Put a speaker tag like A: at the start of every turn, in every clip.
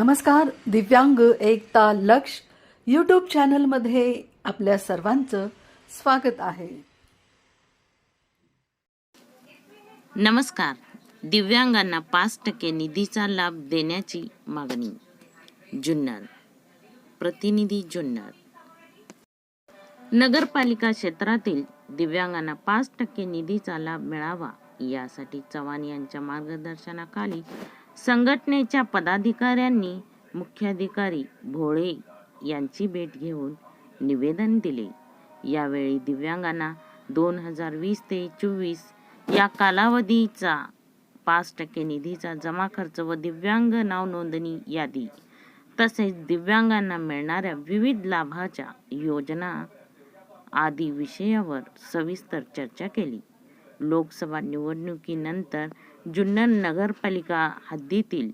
A: नमस्कार दिव्यांग एकता लक्ष यूट्यूब चॅनलमध्ये आपल्या सर्वांचं स्वागत आहे.
B: नमस्कार दिव्यांगांना पाच टक्के निधीचा लाभ देण्याची मागणी जुन्नर प्रतिनिधी जुन्नर. नगरपालिका क्षेत्रातील दिव्यांगांना पाच टक्के निधीचा लाभ मिळावा यासाठी चव्हाण यांच्या मार्गदर्शनाखाली संघटनेच्या पदाधिकाऱ्यांनी मुख्याधिकारी भोळे यांची भेट घेऊन निवेदन दिले. यावेळी दिव्यांगांना दोन हजार वीस ते चोवीस या कालावधीचा पाच टक्के निधीचा जमा खर्च व दिव्यांग नाव नोंदणी यादी तसेच दिव्यांगांना मिळणाऱ्या विविध लाभाच्या योजना आदी विषयावर सविस्तर चर्चा केली. लोकसभा निवडणुकीनंतर जुन्नर नगरपालिका हद्दीतील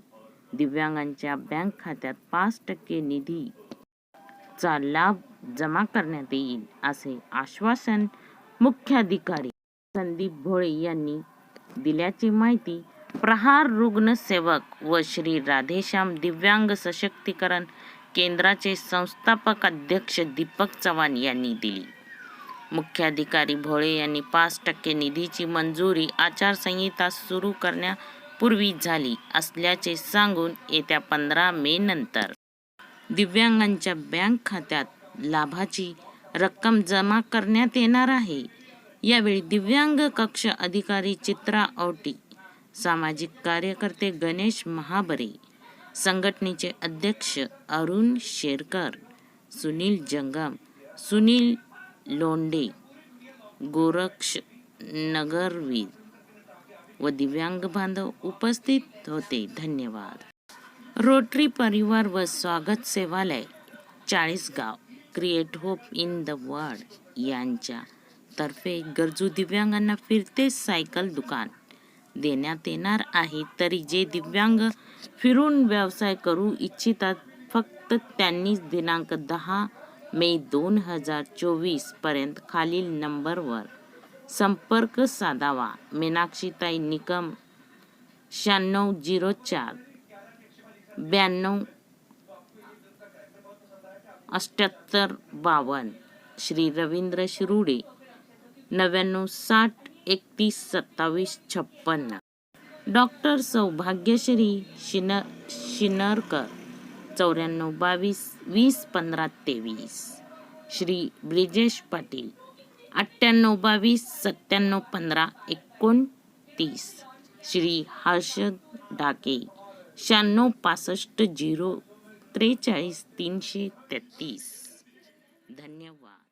B: दिव्यांगांच्या बँक खात्यात पाच टक्के निधीचा लाभ जमा करण्यात येईल असे आश्वासन मुख्याधिकारी संदीप भोळे यांनी दिल्याची माहिती प्रहार रुग्णसेवक व श्री राधेश्याम दिव्यांग सशक्तीकरण केंद्राचे संस्थापक अध्यक्ष दीपक चव्हाण यांनी दिली. मुख्याधिकारी भोळे यांनी पाच टक्के निधीची मंजुरी आचारसंहिता सुरू करण्यापूर्वी झाली असल्याचे सांगून येत्या पंधरा मे नंतर दिव्यांगांच्या बँक खात्यात लाभाची रक्कम जमा करण्यात येणार आहे. यावेळी दिव्यांग कक्ष अधिकारी चित्रा औटी सामाजिक कार्यकर्ते गणेश महाबरे संघटनेचे अध्यक्ष अरुण शेरकर सुनील जंगम सुनील लोंडे गोरक्ष नगरवीर व दिव्यांग बांधव उपस्थित होते. धन्यवाद. रोटरी परिवार व स्वागत Sevalaya Chalisgaon create hope in the world यांच्या तर्फे गरजू दिव्यांगांना फिरते सायकल दुकान देण्यात येणार आहे. तरी जे दिव्यांग फिरून व्यवसाय करू इच्छितात फक्त त्यांनीच दिनांक दहा मे दोन हजार चोवीसपर्यंत खालील नंबरवर संपर्क साधावा. मीनाक्षीताई निकम शहाण्णव झिरो चार ब्याण्णव अष्ट्याहत्तर बावन्न. श्री रवींद्र शिरुडे नव्याण्णव साठ एकतीस सत्तावीस छप्पन्न. डॉक्टर सौभाग्यश्री शिन शिनरकर चौऱ्याण्णव बावीस वीस पंधरा तेवीस. श्री ब्रिजेश पाटील. अठ्ठ्याण्णव बावीस सत्त्याण्णव पंधरा एकोणतीस. श्री हर्षद डाके. शहाण्णव पासष्ट झिरो त्रेचाळीस तीनशे तेहतीस. धन्यवाद.